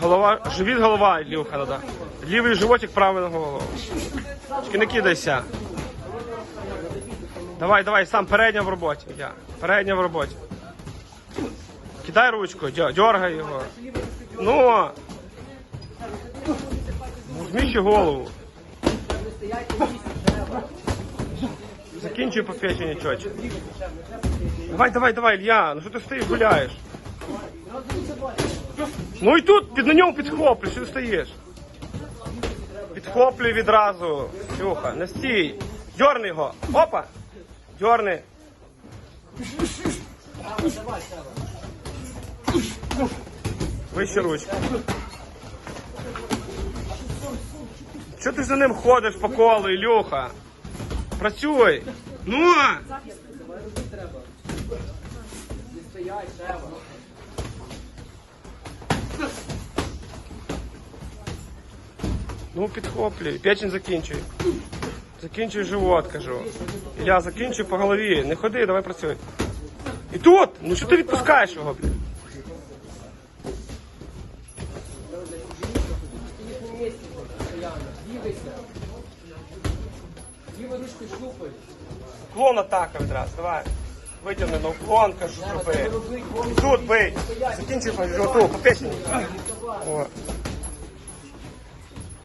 Голова, живіт, голова, Ілюха, надо. Лівий животик, правий на голову. Тільки не кидайся. Давай, давай, сам передня в роботі. Я. Передня в роботі. Кидай ручку, дьоргай його. Ну. Зміщи голову. Закінчуй по печені чочі. Давай, давай, давай, Ілья, ну що ти стоїш, гуляєш? Ну і тут під на ньому підхоплюй, що ти стоїш? Підхоплюй відразу. Сюха, не стій. Дьорни його. Опа! Дьорни. Вище ручки. Що ти за ним ходиш по колу, Ілюха? Працюй! Ну! Ну, підхоплюй, печень закінчуй. Закінчуй живот, кажу. Ілля, закінчуй по голові. Не ходи, давай працюй. І тут! Ну що ти відпускаєш його, блін? Клон атака відразу, давай. Витягни на уклон, кажу, зроби. Тут бий. Закінчуй по животу, по печені.